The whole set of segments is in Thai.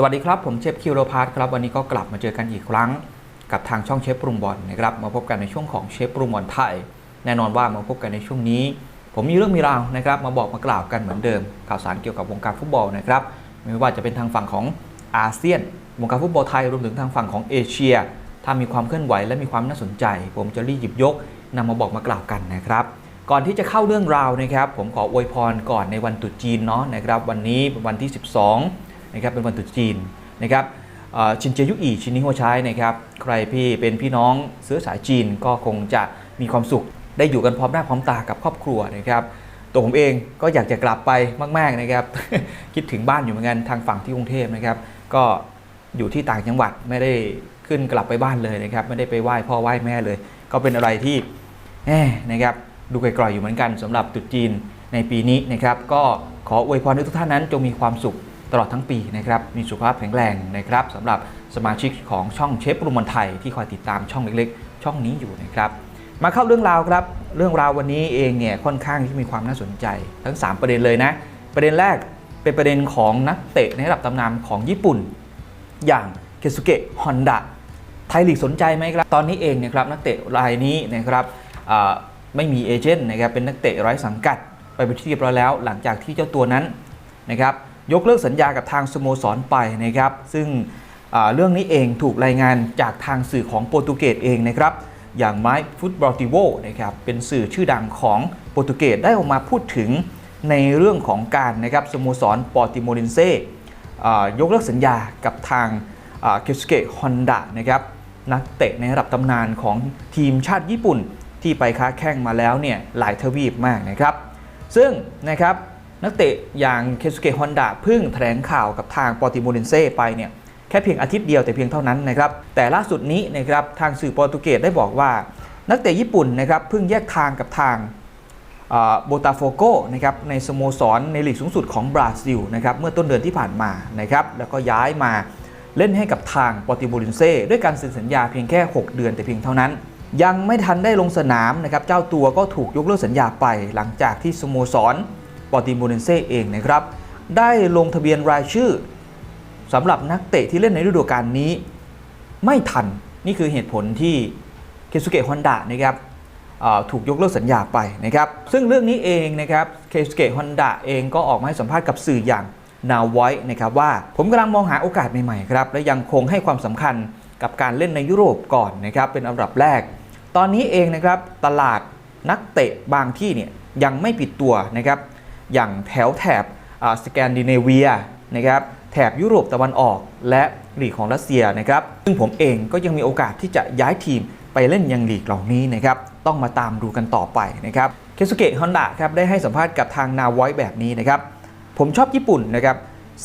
สวัสดีครับ ผมเชฟคิวโรพาร์ทครับวันนี้ก็กลับมาเจอกันอีกครั้ง กับทางช่องเชฟปรุงบอลนะครับมาพบกันในช่วงของเชฟปรุงบอลไทย แน่นอนว่ามาพบกันในช่วงนี้ ผมมีเรื่องมีราวนะครับมาบอกมากล่าวกันเหมือนเดิม ข่าวสารเกี่ยวกับวงการฟุตบอลนะครับไม่ว่าจะเป็นทางฝั่งของอาเซียน วงการฟุตบอลไทยรวมถึงทางฝั่งของเอเชีย ถ้ามีความเคลื่อนไหวและมีความน่าสนใจ ผมจะรีบหยิบยกนำมาบอกมากล่าวกันนะครับก่อนที่จะเข้าเรื่องราวนะครับผมขออวยพรก่อนในวันตรุษจีนเนาะนะครับวันนี้เป็นวันที่ 12 นะครับเป็นวันตรุษจีนนะครับชินเจยุอีชินนิโฮใช้นะครับใครพี่เป็นพี่น้องเชื้อสายจีนก็คงจะมีความสุข ได้อยู่กันพร้อมหน้าพร้อมตากับครอบครัวนะครับตัวผมเองก็อยากจะกลับไปมากๆนะครับ คิดถึงบ้านอยู่เหมือนกันทางฝั่งที่กรุงเทพนะครับ ก็อยู่ที่ต่างจังหวัดไม่ได้ขึ้นกลับไปบ้านเลยนะครับ ไม่ได้ไปไหว้พ่อไหว้แม่เลย ก็เป็นอะไรที่แหมนะครับดูไกลๆอยู่เหมือนกันสำหรับตรุษจีนในปีนี้นะครับ ก็ขออวยพรให้ทุกท่านนั้นจงมีความสุข ตลอดทั้งปีนะครับมีสุขภาพแข็งแรงนะครับสำหรับสมาชิกของช่องเชฟปรุงมนไทยที่คอยติดตามช่องเล็กๆ ช่องนี้อยู่นะครับมาเข้าเรื่องราวครับ เรื่องราววันนี้เองเนี่ยค่อนข้างที่มีความน่าสนใจ ทั้ง 3 ประเด็นเลยนะ ประเด็นแรกเป็นประเด็นของนักเตะในระดับตำนานของญี่ปุ่น อย่างเคซุเกะฮอนดะไทยลีกสนใจไหมครับ ตอนนี้เองเนะครับนักเตะรายนี้นะครับไม่มีเอเจนต์นะครับเป็นนักเตะไร้สังกัด ไปเป็นที่เรียบร้อยแล้ว หลังจากที่เจ้าตัวนั้นนะครับ ยกเลิกสัญญากับทางสโมสรไปนะครับ ซึ่งเรื่องนี้เองถูกรายงานจากทางสื่อของโปรตุเกสเองนะครับ อย่างไม้ฟุตบอลติโวนะครับเป็นสื่อชื่อดังของโปรตุเกสได้ออกมาพูดถึงในเรื่องของการนะครับสโมสรปอร์ติโมเรนเซ่ยกเลิกสัญญากับทางเคสเกะฮอนดะนะครับนักเตะในระดับตำนานของทีมชาติญี่ปุ่นที่ไปค้าแข่งมาแล้วเนี่ยหลายทวีปมากนะครับ ซึ่งนะครับ นักเตะอย่างเคสุเกะฮอนดะเพิ่งแถลงข่าวกับทางปอร์ติโมเรนเซ่ไปเนี่ยแค่เพียงอาทิตย์เดียวแต่เพียงเท่านั้นนะครับแต่ล่าสุดนี้นะครับทางสื่อโปรตุเกสได้บอกว่า นักเตะญี่ปุ่นนะครับเพิ่งแยกทางกับทางโบตาโฟโกนะครับในสโมสรในลีกสูงสุดของบราซิลนะครับเมื่อต้นเดือนที่ผ่านมานะครับแล้วก็ย้ายมาเล่นให้กับทางปอร์ติโมเรนเซ่ด้วยการเซ็นสัญญาเพียงแค่ 6 เดือนแต่เพียงเท่านั้น ยังไม่ทันได้ลงสนามนะครับเจ้าตัวก็ถูกยกเลิกสัญญาไปหลังจากที่สโมสร ปอติโมเนเซเองนะครับ ได้ลงทะเบียนรายชื่อสำหรับนักเตะที่เล่นในฤดูกาลนี้ ไม่ทันนี่คือเหตุผลที่เคซุเกะฮอนดะนะครับถูกยกเลิกสัญญาไปนะครับ ซึ่งเรื่องนี้เองนะครับเคซุเกะฮอนดะเองก็ออกมาให้สัมภาษณ์กับสื่ออย่างนาวไว้นะครับว่าผมกำลังมองหาโอกาสใหม่ๆครับและยังคงให้ความสำคัญกับการเล่นในยุโรปก่อนนะครับเป็นอันดับแรก ตอนนี้เองนะครับตลาดนักเตะบางที่เนี่ยยังไม่ปิดตัวนะครับ อย่างแถวแถบสแกนดิเนเวียนะครับแถบยุโรปตะวันออกและลีกของรัสเซียนะครับ ซึ่งผมเองก็ยังมีโอกาสที่จะย้ายทีมไปเล่นยังลีกเหล่านี้นะครับ ต้องมาตามดูกันต่อไปนะครับเคสุเกะฮอนดะครับได้ให้สัมภาษณ์กับทางนาวไวแบบนี้นะครับ ผมชอบญี่ปุ่นนะครับ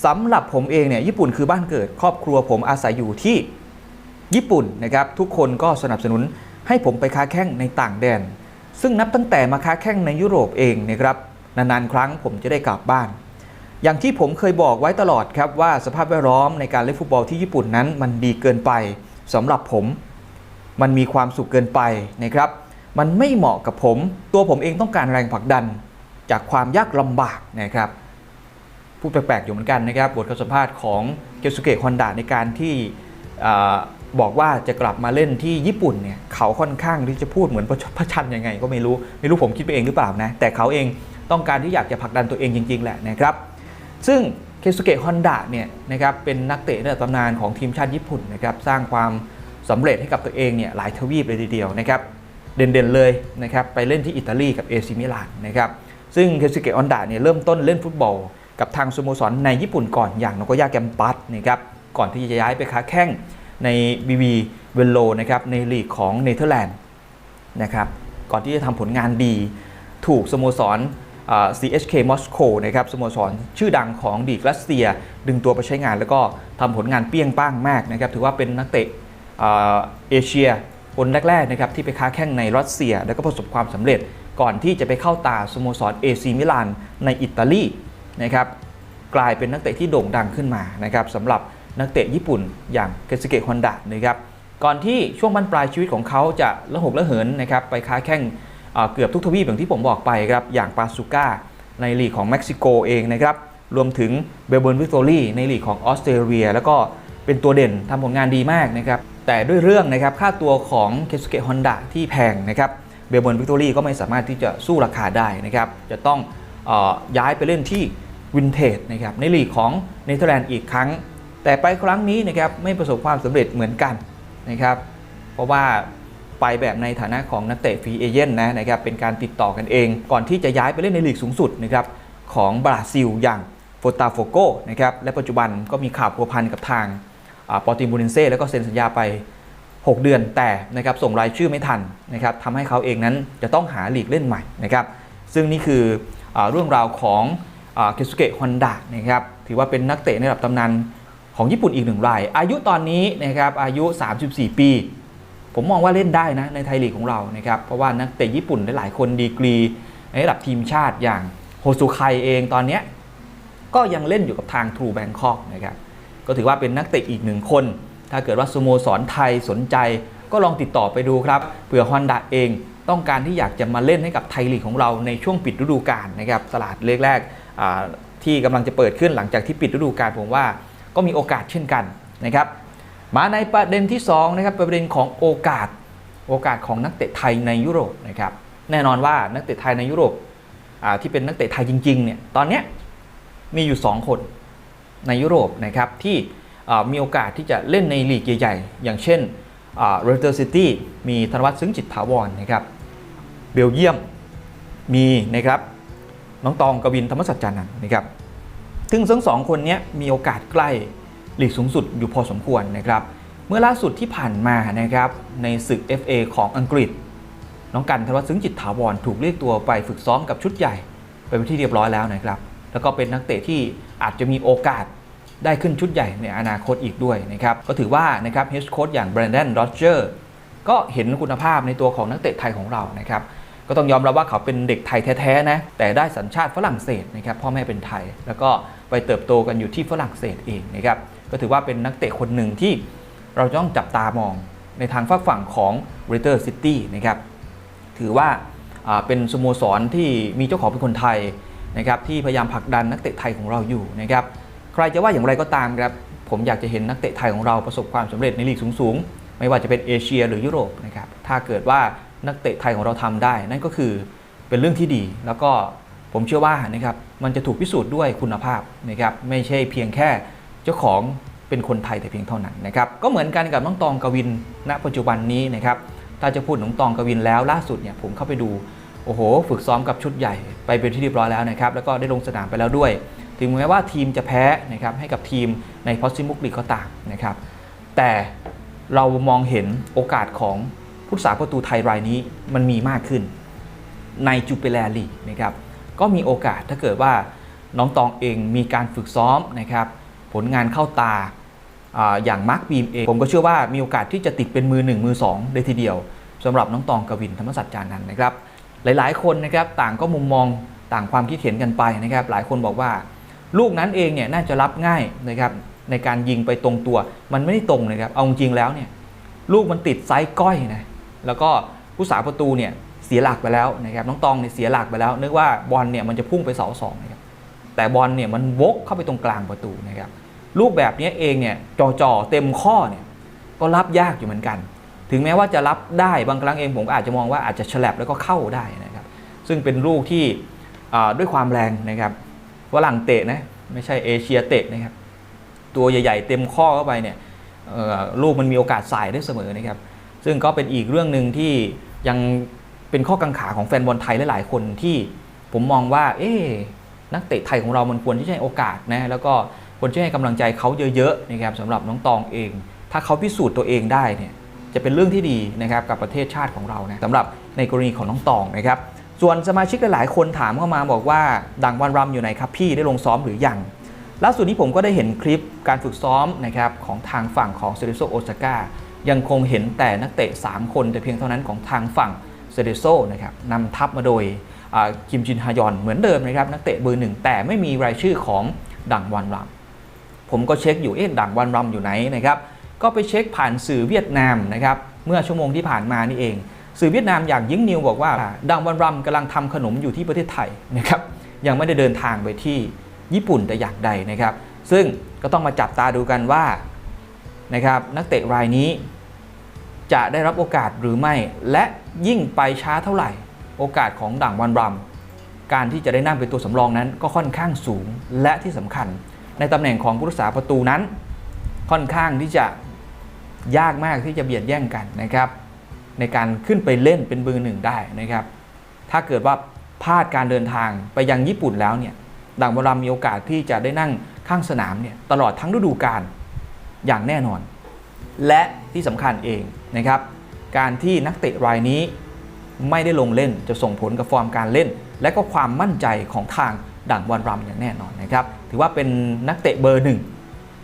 สำหรับผมเองเนี่ยญี่ปุ่นคือบ้านเกิดครอบครัวผมอาศัยอยู่ที่ญี่ปุ่นนะครับ ทุกคนก็สนับสนุนให้ผมไปค้าแข่งในต่างแดน ซึ่งนับตั้งแต่มาค้าแข่งในยุโรปเองนะครับ นานๆ ครั้งผมจะได้กลับบ้าน อย่างที่ผมเคยบอกไว้ตลอดครับว่าสภาพแวดล้อมในการเล่นฟุตบอลที่ญี่ปุ่นนั้น มันดีเกินไปสำหรับผม มันมีความสุขเกินไปนะครับ มันไม่เหมาะกับผม ตัวผมเองต้องการแรงผลักดัน จากความยากลำบากนะครับพูดแปลกๆอยู่เหมือนกันนะครับบทสัมภาษณ์ของเกียวสุเกะฮอนดะในการที่บอกว่าจะกลับมาเล่นที่ญี่ปุ่นเนี่ยเขาค่อนข้างที่จะพูดเหมือนประชดประชันยังไง ก็ไม่รู้ไม่รู้ผมคิดไปเองหรือเปล่านะแต่เขาเอง ต้องการที่อยากจะผลักดันตัวเองจริง ๆ แหละนะครับ ซึ่งเคสุเกะฮอนดะเนี่ยนะครับเป็นนักเตะในระดับตำนานของทีมชาติญี่ปุ่นนะครับสร้างความสำเร็จให้กับตัวเองเนี่ยหลายทวีปเลยทีเดียวนะครับเด่นๆเลยนะครับไปเล่นที่อิตาลีกับเอซิมิลานนะครับซึ่งเคซุเกะออนดะเนี่ยเริ่มต้นเล่นฟุตบอล กับทางสโมสรในญี่ปุ่นก่อนอย่างโนโกย่าแกมปัสนะครับก่อนที่จะย้ายไปค้าแข่งในบีบีเวลโลนะครับในลีกของเนเธอร์แลนด์นะครับก่อนที่จะทำผลงานดี ถูกสโมสร CHK มอสโกนะครับสโมสรชื่อดังของดีกรัสเซีย ดึงตัวไปใช้งานแล้วก็ทำผลงานเปี้ยงป้างมากนะครับถือว่าเป็นนักเตะเอเชียคนแรกๆนะครับที่ไปค้าแข่งในรัสเซีย แล้วก็ประสบความสำเร็จก่อนที่จะไปเข้าตาสโมสรเอซีมิลานในอิตาลีนะครับกลายเป็นนักเตะที่โด่งดังขึ้นมานะครับสำหรับนักเตะญี่ปุ่นอย่างเกสเกะฮอนดะนะครับก่อนที่ช่วงบรรปลายชีวิตของเขาจะละหกละเหินนะครับไปค้าแข่ง เกือบทุกทวีปอย่างที่ผมบอกไปครับอย่างปาซูก้าในลีกของเม็กซิโกเองนะครับรวมถึงเบลเบิร์นวิกตอรี่ในลีกของออสเตรเลีย แล้วก็เป็นตัวเด่นทำผลงานดีมากนะครับแต่ด้วยเรื่องนะครับค่าตัวของเคสุเกะฮอนดาที่แพงนะครับเบลเบิร์นวิกตอรี่ก็ไม่สามารถที่จะสู้ราคาได้นะครับจะต้องออย้ายไปเล่นที่วินเทจนะครับในลีกของเนเธอร์แลนด์อีกครั้ง แต่ไปครั้งนี้นะครับไม่ประสบความสำเร็จเหมือนกันนะครับเพราะว่า ไปแบบในฐานะของนักเตะฟรีเอเย่นนะนะครับเป็นการติดต่อกันเอง ก่อนที่จะย้ายไปเล่นในลีกสูงสุดนะครับของบราซิลอย่างโฟตาโฟโกนะครับและปัจจุบันก็มีข่าวพัวพันกับทางปอร์ติมูเนเซ่แล้วก็เซ็นสัญญาไป 6 เดือนแต่นะครับส่งรายชื่อไม่ทันนะครับทำให้เขาเองนั้นจะต้องหาลีกเล่นใหม่นะครับซึ่งนี่คืออเรื่องราวของเคสุเกะฮอนดะนะครับถือว่าเป็นนักเตะในระดับตำนานของญี่ปุ่นอีกหนึ่งราย อายุตอนนี้นะครับอายุ 34 ปี ผมมองว่าเล่นได้นะในไทยลีกของเรานะครับเพราะว่านักเตะญี่ปุ่นหลายๆคนดีกรีในระดับทีมชาติอย่างโฮซูไคเองตอนนี้ก็ยังเล่นอยู่กับทางทรูแบงคอกนะครับก็ถือว่าเป็นนักเตะอีกหนึ่งคน ถ้าเกิดว่าสโมสรไทยสนใจ ก็ลองติดต่อไปดูครับเผื่อฮอนดาเองต้องการที่อยากจะมาเล่นให้กับไทยลีกของเราในช่วงปิดฤดูกาลนะครับตลาดเลขแรกที่กำลังจะเปิดขึ้นหลังจากที่ปิดฤดูกาลผมว่าก็มีโอกาสเช่นกันนะครับ มาในประเด็นที่2นะครับประเด็นของโอกาสโอกาสของนักเตะไทยในยุโรปนะครับแน่นอนว่านักเตะไทยในยุโรปที่เป็นนักเตะไทยจริงๆเนี่ยตอนนี้มีอยู่ 2 คนในยุโรปนะครับที่มีโอกาสที่จะเล่นในลีกใหญ่ๆ อย่างเช่นเรเตอร์ซิตี้มีธนวัฒน์ซึ้งจิตถาวรนะครับเบลเยียมมีนะครับน้องตองกวินธรรมสัจจานันนะครับซึ่งทั้งสองคนนี้มีโอกาสใกล้ ลีกสูงสุดอยู่พอสมควรนะครับ เมื่อล่าสุดที่ผ่านมานะครับในศึก FA ของอังกฤษ น้องกันธนวัฒน์ซึ้งจิตถาวรถูกเรียกตัวไปฝึกซ้อมกับชุดใหญ่ไปเป็นที่เรียบร้อยแล้วนะครับ แล้วก็เป็นนักเตะที่อาจจะมีโอกาสได้ขึ้นชุดใหญ่ในอนาคตอีกด้วยนะครับ ก็ถือว่านะครับเฮดโค้ชอย่างแบรนด o นโรเจอร์ก็เห็นคุณภาพในตัวของนักเตะไทยของเรานะครับ ก็ต้องยอมรับว่าเขาเป็นเด็กไทยแท้ๆนะแต่ได้สัญชาติฝรั่งเศสนะครับพ่อแม่เป็นไทย แล้วก็ไปเติบโตกันอยู่ที่ฝรั่งเศสเองนะครับก็ถือว่าเป็นนักเตะคนหนึ่งที่เราต้องจับตามองในทางฝักฝั่งของเรเตอร์ซิตี้นะครับถือว่าอ่าเป็นสโมสรที่มีเจ้าของเป็นคนไทยนะครับที่พยายามผลักดันนักเตะไทยของเราอยู่นะครับใครจะว่าอย่างไรก็ตามครับผมอยากจะเห็นนักเตะไทยของเราประสบความสำเร็จในลีกสูงๆ ไม่ว่าจะเป็นเอเชียหรือยุโรปนะครับถ้าเกิดว่า นักเตะไทยของเราทำได้ นั่นก็คือเป็นเรื่องที่ดี แล้วก็ผมเชื่อว่านะครับมันจะถูกพิสูจน์ด้วยคุณภาพนะครับไม่ใช่เพียงแค่เจ้าของเป็นคนไทยแต่เพียงเท่านั้นนะครับก็เหมือนกันกับน้องตองกวิน ณ ปัจจุบันนี้นะครับถ้าจะพูดถึงน้องตองกวินแล้วล่าสุดเนี่ยผมเข้าไปดูโอ้โห ฝึกซ้อมกับชุดใหญ่ไปเป็นที่เรียบร้อยแล้วนะครับแล้วก็ได้ลงสนามไปแล้วด้วย ถึงแม้ว่าทีมจะแพ้นะครับให้กับทีมในพอสซิมุกลีกก็ตามนะครับแต่เรามองเห็นโอกาสของ ผู้รักษาประตูไทยรายนี้มันมีมากขึ้น ในจูเปแลลีกนะครับก็มีโอกาสถ้าเกิดว่าน้องตองเองมีการฝึกซ้อมนะครับผลงานเข้าตาอาอย่างมาร์คบีมเองผมก็เชื่อว่ามีโอกาสที่จะติดเป็นมือหนึ่งมือสองได้ทีเดียวสำหรับน้องตองกวินธรรมสัจจานันท์นะครับ หลายๆ คนนะครับต่างก็มุมมองต่างความคิดเห็นกันไปนะครับ หลายคนบอกว่า ลูกนั้นเองเนี่ยน่าจะรับง่ายนะครับในการยิงไปตรงตัวมันไม่ได้ตรงนะครับเอาจริงแล้วเนี่ยลูกมันติดไซส์ก้อยนะ แล้วก็ผู้สาประตูเนี่ยเสียหลักไปแล้วนะครับน้องตองเนี่ยเสียหลักไปแล้วนึกว่าบอลเนี่ยมันจะพุ่งไปเสาสองนะครับแต่บอลเนี่ยมันวกเข้าไปตรงกลางประตูนะครับลูกแบบนี้เองเนี่ยจ่อๆเต็มข้อเนี่ยก็รับยากอยู่เหมือนกัน ถึงแม้ว่าจะรับได้บางครั้งเองผมก็อาจจะมองว่าอาจจะฉลับแล้วก็เข้าได้นะครับซึ่งเป็นลูกที่ด้วยความแรงนะครับฝรั่งเตะนะไม่ใช่เอเชียเตะนะครับตัวใหญ่ ๆ เต็มข้อเข้าไปเนี่ยลูกมันมีโอกาสสายได้เสมอนะครับ ซึ่งก็เป็นอีกเรื่องหนึ่งที่ยังเป็นข้อกังขาของแฟนบอลไทยหลายๆ คนที่ผมมองว่า เอ๊นักเตะไทยของเรามันควรที่จะให้โอกาสนะแล้วก็ควรจะให้กำลังใจเขาเยอะๆนะครับสำหรับน้องตองเอง ถ้าเขาพิสูจน์ตัวเองได้เนี่ยจะเป็นเรื่องที่ดีนะครับกับประเทศชาติของเรานะสำหรับในกรณีของน้องตองนะครับส่วนสมาชิกหลายๆคนถามเข้ามาบอกว่าดังวันรำอยู่ไหนครับพี่ได้ลงซ้อมหรือยังล่าสุดนี้ผมก็ได้เห็นคลิปการฝึกซ้อมนะครับของทางฝั่งของเซเรโซโอซาก้า ยังคงเห็นแต่นักเตะ 3 คนแต่เพียงเท่านั้นของทางฝั่งเซเรโซนะครับนำทัพมาโดยคิมจินฮยอนเหมือนเดิมนะครับนักเตะเบอร์หนึ่งแต่ไม่มีรายชื่อของดังวันรำผมก็เช็คอยู่เอ๊ะดังวันรำอยู่ไหนนะครับก็ไปเช็คผ่านสื่อเวียดนามนะครับเมื่อชั่วโมงที่ผ่านมานี่เอง สื่อเวียดนามอย่างยิ่งนิวบอกว่า ดังวันรำกำลังทำขนมอยู่ที่ประเทศไทยนะครับยังไม่ได้เดินทางไปที่ญี่ปุ่นแต่อย่างใดนะครับ ซึ่งก็ต้องมาจับตาดูกันว่านะครับนักเตะรายนี้ จะได้รับโอกาสหรือไม่ และยิ่งไปช้าเท่าไหร่ โอกาสของด่างวันรัมการที่จะได้นั่งเป็นตัวสำรองนั้นก็ค่อนข้างสูงและที่สำคัญ ในตำแหน่งของผู้รักษาประตูนั้น ค่อนข้างที่จะยากมากที่จะเบียดแย่งกันนะครับ ในการขึ้นไปเล่นเป็นเบอร์หนึ่งได้นะครับ ถ้าเกิดว่าพลาดการเดินทางไปยังญี่ปุ่นแล้วเนี่ยดังบรัมมีโอกาสที่จะได้นั่งข้างสนามเนี่ยตลอดทั้งฤดูกาลอย่างแน่นอน และ ที่สำคัญเองนะครับ การที่นักเตะรายนี้ไม่ได้ลงเล่นจะส่งผลกับฟอร์มการเล่น และก็ความมั่นใจของทางดั่งวันรัมอย่างแน่นอนนะครับถือว่าเป็นนักเตะเบอร์หนึ่ง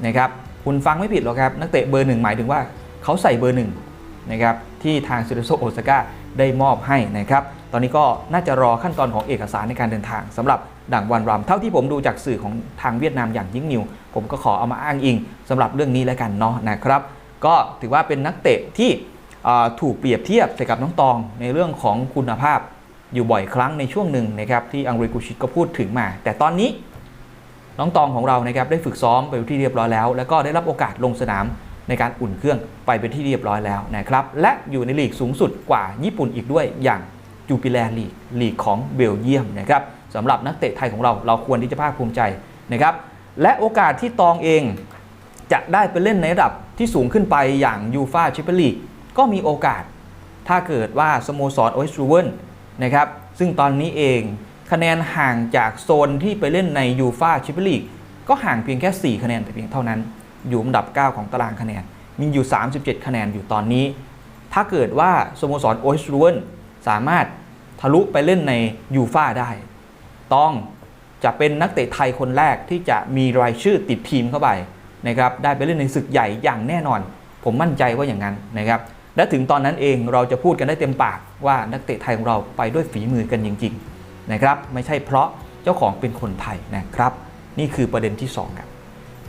นะครับคุณฟังไม่ผิดหรอกครับนักเตะเบอร์หนึ่งหมายถึงว่าเขาใส่เบอร์หนึ่งนะครับที่ทางซิโรโซโอซาก้าได้มอบให้นะครับตอนนี้ก็น่าจะรอขั้นตอนของเอกสารในการเดินทางสำหรับดั่งวันรัมเท่าที่ผมดูจากสื่อของทางเวียดนามอย่างยิ่งนิว ผมก็ขอเอามาอ้างอิงสำหรับเรื่องนี้แล้วกันเนาะนะครับ ก็ถือว่าเป็นนักเตะที่ถูกเปรียบเทียบใส่กับน้องตองในเรื่องของคุณภาพอยู่บ่อยครั้งในช่วงหนึ่งนะครับที่อังเรกุชิตก็พูดถึงมา แต่ตอนนี้น้องตองของเรานะครับได้ฝึกซ้อมไปที่เรียบร้อยแล้ว แล้วก็ได้รับโอกาสลงสนามในการอุ่นเครื่องไปเป็นที่เรียบร้อยแล้วนะครับและอยู่ในลีกสูงสุดกว่าญี่ปุ่นอีกด้วยอย่างจูปิแลร์ลีกลีกของเบลเยียมนะครับสำหรับนักเตะไทยของเราเราควรที่จะภาคภูมิใจนะครับและโอกาสที่ตองเอง จะได้ไปเล่นในระดับที่สูงขึ้นไปอย่างยูฟาแชมเปี้ยนลีกก็มีโอกาส ถ้าเกิดว่าสโมสรโอเอสรูเวนนะครับซึ่งตอนนี้เองคะแนนห่างจากโซนที่ไปเล่นในยูฟาแชมเปี้ยนลีกก็ห่างเพียงแค่ 4 คะแนนแต่เพียงเท่านั้น อยู่อันดับ 9 ของตารางคะแนน มีอยู่ 37 คะแนนอยู่ตอนนี้ ถ้าเกิดว่าสโมสรโอเอสรูเวนสามารถทะลุไปเล่นในยูฟาได้ ต้องจะเป็นนักเตะไทยคนแรกที่จะมีรายชื่อติดทีมเข้าไป นะครับได้ไปเล่นในศึกใหญ่อย่างแน่นอน ผมมั่นใจว่าอย่างนั้นนะครับและถึงตอนนั้นเองเราจะพูดกันได้เต็มปากว่านักเตะไทยของเราไปด้วยฝีมือกันจริงๆนะครับไม่ใช่เพราะเจ้าของเป็นคนไทยนะครับ นี่คือประเด็นที่2ครับ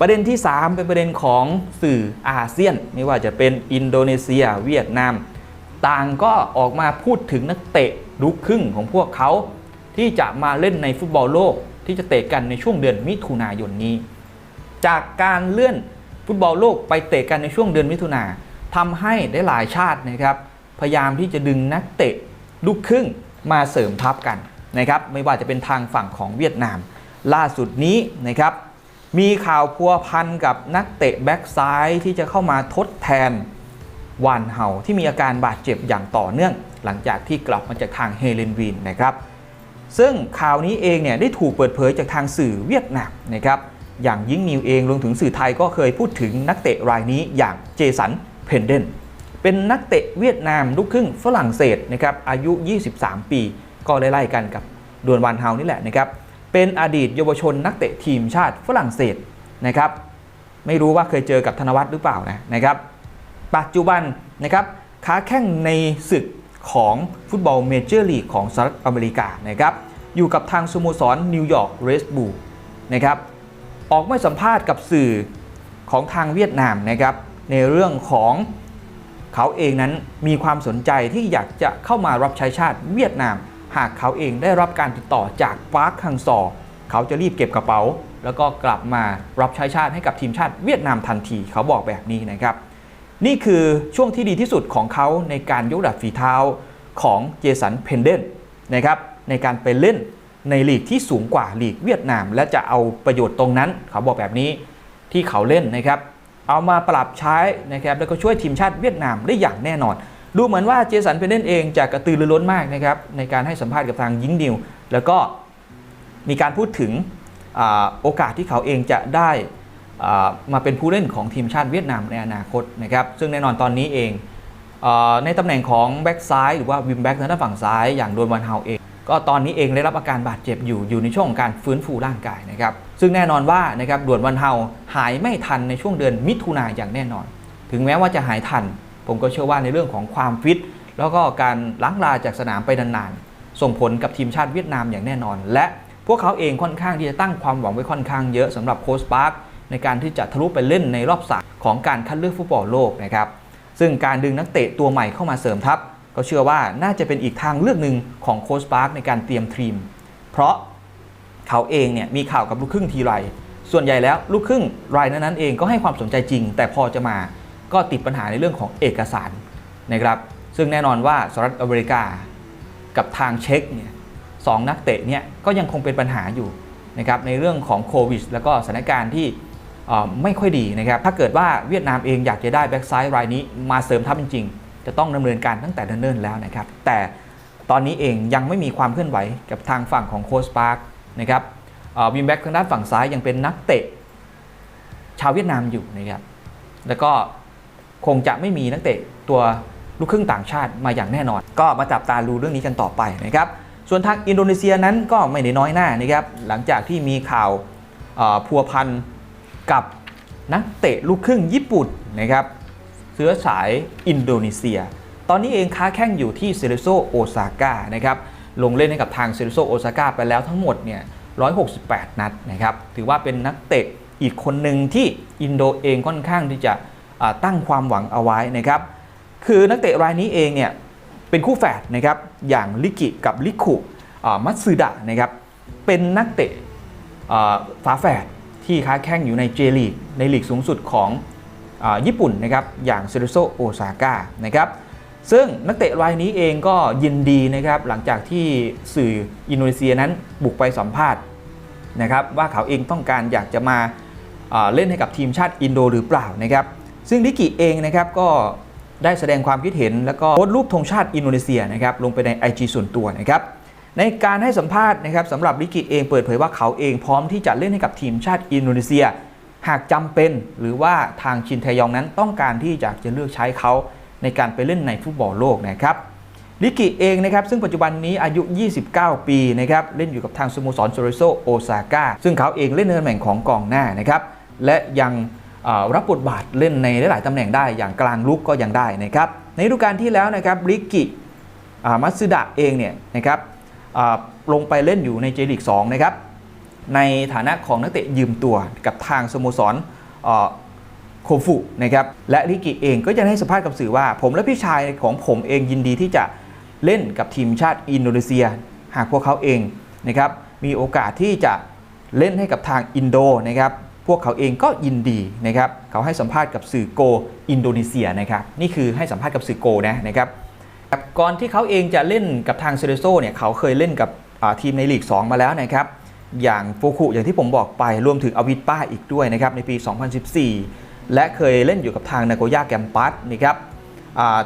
ประเด็นที่ 3 เป็นประเด็นของสื่ออาเซียน ไม่ว่าจะเป็นอินโดนีเซีย เวียดนาม ต่างก็ออกมาพูดถึงนักเตะลูกครึ่งของพวกเขา ที่จะมาเล่นในฟุตบอลโลกที่จะเตะกันในช่วงเดือนมิถุนายนนี้ จากการเลื่อนฟุตบอลโลกไปเตะกันในช่วงเดือนมิถุนาทำให้ได้หลายชาตินะครับ พยายามที่จะดึงนักเตะลูกครึ่งมาเสริมทัพกันนะครับไม่ว่าจะเป็นทางฝั่งของเวียดนาม ล่าสุดนี้นะครับมีข่าวพัวพันกับนักเตะแบ็กซ้ายที่จะเข้ามาทดแทนวานเฮาที่มีอาการบาดเจ็บอย่างต่อเนื่อง หลังจากที่กลับมาจากทางเฮเลนวีนนะครับซึ่งข่าวนี้เองเนี่ยได้ถูกเปิดเผยจากทางสื่อเวียดนามนะครับ อย่างยิ่งนิวเองรวมถึงสื่อไทยก็เคยพูดถึงนักเตะรายนี้อย่างเจสันเพนเดนเป็นนักเตะเวียดนามลูกครึ่งฝรั่งเศสนะครับอายุ 23 ปี ก็ไล่ๆกันกับดวนวานเฮานี่แหละนะครับเป็นอดีตเยาวชนนักเตะทีมชาติฝรั่งเศสนะครับไม่รู้ว่าเคยเจอกับธนวัฒน์หรือเปล่านะนะครับ ปัจจุบันนะครับค้าแข่งในศึกของฟุตบอลเมเจอร์ลีกของสหรัฐอเมริกานะครับอยู่กับทางสโมสรนิวยอร์กเรสบูลนะครับ ออกไมาสัมภาษณ์กับสื่อของทางเวียดนามนะครับ ในเรื่องของเขาเองนั้นมีความสนใจที่อยากจะเข้ามารับใช้ชาติเวียดนาม หากเขาเองได้รับการติดต่อจากปาร์คฮังซอร์เขาจะรีบเก็บกระเป๋า แล้วก็กลับมารับใช้ชาติให้กับทีมชาติเวียดนามทันที เขาบอกแบบนี้นะครับ นี่คือช่วงที่ดีที่สุดของเขาในการยกระดับฝีเท้าของเจสันเพนเดนนะครับในการไปเล่น ในลีกที่สูงกว่าลีกเวียดนาม และจะเอาประโยชน์ตรงนั้น เขาบอกแบบนี้ที่เขาเล่นนะครับ เอามาปรับใช้นะครับแล้วก็ช่วยทีมชาติเวียดนามได้อย่างแน่นอน ดูเหมือนว่าเจสันเพนเดนเองจะกระตือรือร้นมากนะครับในการให้สัมภาษณ์กับทางยิงนิว แล้วก็มีการพูดถึงอโอกาสที่เขาเองจะได้มาเป็นผู้เล่นของทีมชาติเวียดนามในอนาคตนะครับ ซึ่งแน่นอนตอนนี้เองอในตำแหน่งของแบ็กซ้ายหรือว่าวิมแบ็กทางด้านฝั่งซ้ายอย่างโดนวันเฮาเอง ก็ตอนนี้เองได้รับอาการบาดเจ็บอยู่อยู่ในช่วงของการฟื้นฟูร่างกายนะครับซึ่งแน่นอนว่านะครับด่วนวันเฮาหายไม่ทันในช่วงเดือนมิถุนายนอย่างแน่นอน ถึงแม้ว่าจะหายทัน ผมก็เชื่อว่าในเรื่องของความฟิต แล้วก็การล้างลาจากสนามไปนานๆส่งผลกับทีมชาติเวียดนามอย่างแน่นอน และพวกเขาเองค่อนข้างที่จะตั้งความหวังไว้ค่อนข้างเยอะสำหรับโค้ชปาร์คในการที่จะทะลุไปเล่นในรอบสามของการคัดเลือกฟุตบอลโลกนะครับซึ่งการดึงนักเตะตัวใหม่เข้ามาเสริมทัพ ก็เชื่อว่าน่าจะเป็นอีกทางเลือกหนึ่งของโค้ชปาร์คในการเตรียมทีม เพราะเขาเองเนี่ยมีข่าวกับลูกครึ่งทีไร ส่วนใหญ่แล้วลูกครึ่งรายนั้นเองก็ให้ความสนใจจริง แต่พอจะมาก็ติดปัญหาในเรื่องของเอกสารนะครับ ซึ่งแน่นอนว่าสหรัฐอเมริกากับทางเช็กเนี่ยสองนักเตะเนี่ยก็ยังคงเป็นปัญหาอยู่นะครับในเรื่องของโควิดแล้วก็สถานการณ์ที่ไม่ค่อยดีนะครับ ถ้าเกิดว่าเวียดนามเองอยากจะได้แบ็กซ้ายรายนี้มาเสริมทัพจริงๆ จะต้องดำเนินการตั้งแต่เนิ่นๆแล้วนะครับ แต่ตอนนี้เองยังไม่มีความเคลื่อนไหวกับทางฝั่งของโค้ชปาร์คนะครับวิมแบ็กทางด้านฝั่งซ้ายยังเป็นนักเตะ ชาวเวียดนามอยู่นะครับแล้วก็คงจะไม่มีนักเตะตัวลูกครึ่งต่างชาติมาอย่างแน่นอน ก็มาจับตาดูเรื่องนี้กันต่อไปนะครับส่วนทางอินโดนีเซียนั้นก็ไม่ได้น้อยหน้านะครับหลังจากที่มีข่าวพัวพันกับนักเตะลูกครึ่งญี่ปุ่นนะครับ ชื้อสายอินโดนีเซีย ตอนนี้เองค้าแข่งอยู่ที่เซเรโซโอซาก้านะครับลงเล่นให้กับทางเซเรโซโอซาก้าไปแล้วทั้งหมดเนี่ย 168 นัดนะครับ ถือว่าเป็นนักเตะอีกคนหนึ่งที่อินโดเองค่อนข้างที่จะตั้งความหวังเอาไว้นะครับ คือนักเตะรายนี้เองเนี่ยเป็นคู่แฝดนะครับ อย่างลิกิกับลิคุมัตสึดะนะครับ เป็นนักเตะอ่าฝาแฝดที่ค้าแข่งอยู่ในเจลีกในลีกสูงสุดของ ญี่ปุ่นนะครับอย่างเซเรโซโอซาก้านะครับซึ่งนักเตะรายนี้เองก็ยินดีนะครับหลังจากที่สื่ออินโดนีเซียนั้นบุกไปสัมภาษณ์นะครับว่าเขาเองต้องการอยากจะมาอ่าเล่นให้กับทีมชาติอินโดหรือเปล่านะครับซึ่งลิกิเองนะครับก็ได้แสดงความคิดเห็น แล้วก็โพสต์รูปธงชาติอินโดนีเซียนะครับลงไปใน IG ส่วนตัวนะครับในการให้สัมภาษณ์นะครับสำหรับลิกิเองเปิดเผยว่าเขาเองพร้อมที่จะเล่นให้กับทีมชาติอินโดนีเซีย หากจำเป็นหรือว่าทางชินแทยองนั้นต้องการที่อยากจะเลือกใช้เขาในการไปเล่นในฟุตบอลโลกนะครับลิกิเองนะครับซึ่งปัจจุบันนี้อายุ 29 ปีนะครับเล่นอยู่กับทางสโมสรโซเรโซโอซาก้าซึ่งเขาเองเล่นในตำแหน่งของกองหน้านะครับและยังรับบทบาทเล่นในหลายตำแหน่งได้อย่างกลางลุกก็ยังได้นะครับในฤดูกาลที่แล้วนะครับลิกิมัตสึดะเองเนี่ยนะครับลงไปเล่นอยู่ในเจลีก2นะครับ ในฐานะของนักเตะยืมตัวกับทางสโมสรโคฟุนะครับและลิกิเองก็ยังให้สัมภาษณ์กับสื่อว่า ผมและพี่ชายของผมเองยินดีที่จะเล่นกับทีมชาติอินโดนีเซีย หากพวกเขาเองนะครับมีโอกาสที่จะเล่นให้กับทางอินโดนะครับพวกเขาเองก็ยินดีนะครับเขาให้สัมภาษณ์กับสื่อโกอินโดนีเซียนะครับนี่คือให้สัมภาษณ์กับสื่อโกนะนะครับก่อนที่เขาเองจะเล่นกับทางเซเรโซเนี่ยเขาเคยเล่นกับทีมในลีก 2 มาแล้วนะครับ อย่างโฟคุอย่างที่ผมบอกไปรวมถึงอวิทป้าอีกด้วยนะครับในปี 2014 และเคยเล่นอยู่กับทางนาโกย่าแกมปัสนะครับ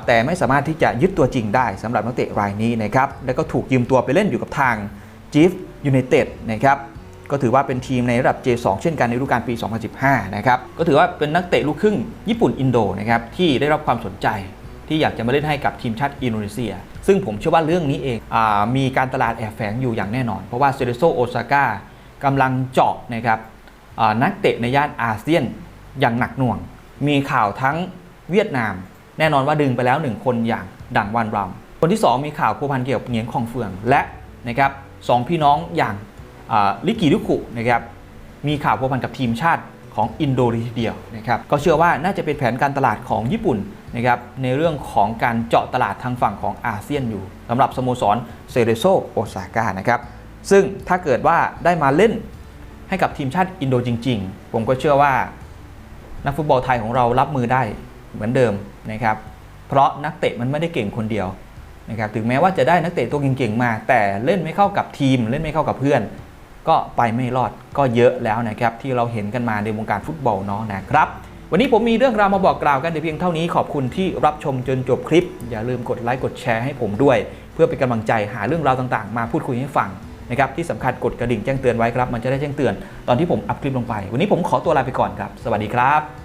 แต่ไม่สามารถที่จะยึดตัวจริงได้สำหรับนักเตะรายนี้นะครับแล้วก็ถูกยืมตัวไปเล่นอยู่กับทางจีฟยูไนเต็ดนะครับก็ถือว่าเป็นทีมในระดับ J2 เช่นกันในฤดูกาลปี 2015 นะครับ ก็ถือว่าเป็นนักเตะลูกครึ่งญี่ปุ่นอินโดนะครับที่ได้รับความสนใจที่อยากจะมาเล่นให้กับทีมชาติอินโดนีเซีย ซึ่งผมเชื่อว่าเรื่องนี้เองอมีการตลาดแอบแฝงอยู่อย่างแน่นอน เพราะว่าเซเรโซโอซาก้ากำลังเจาะนะครับนักเตะในย่านอาเซียนอย่างหนักหน่วง มีข่าวทั้งเวียดนาม แน่นอนว่าดึงไปแล้วหนึ่งคนอย่างดังวันรำคนที่ 2 มีข่าวพัวพันเกี่ยวกับเหงียนคองเฟือง และนะครับสองพี่น้องอย่างลิกิลุคุนะครับมีข่าวพัวพันกับทีมชาติ ของอินโดนีเซียทีเดียวนะครับก็เชื่อว่าน่าจะเป็นแผนการตลาดของญี่ปุ่นนะครับในเรื่องของการเจาะตลาดทางฝั่งของอาเซียนอยู่สำหรับสโมสรเซเรโซโอซาก้านะครับซึ่งถ้าเกิดว่าได้มาเล่นให้กับทีมชาติอินโดจริง ๆ ผมก็เชื่อว่า นักฟุตบอลไทยของเรารับมือได้เหมือนเดิมนะครับเพราะนักเตะมันไม่ได้เก่งคนเดียวนะครับถึงแม้ว่าจะได้นักเตะตัวเก่งๆมา แต่เล่นไม่เข้ากับทีมเล่นไม่เข้ากับเพื่อน ก็ไปไม่รอดก็เยอะแล้วนะครับที่เราเห็นกันมาในวงการฟุตบอลเนาะนะครับ วันนี้ผมมีเรื่องราวมาบอกกล่าวกันแต่เพียงเท่านี้ขอบคุณที่รับชมจนจบคลิป อย่าลืมกดไลค์กดแชร์ให้ผมด้วย เพื่อเป็นกำลังใจหาเรื่องราวต่างๆ มาพูดคุยให้ฟังนะครับที่สำคัญกดกระดิ่งแจ้งเตือนไว้ครับมันจะได้แจ้งเตือนตอนที่ผมอัพคลิปลงไป วันนี้ผมขอตัวลาไปก่อนครับ สวัสดีครับ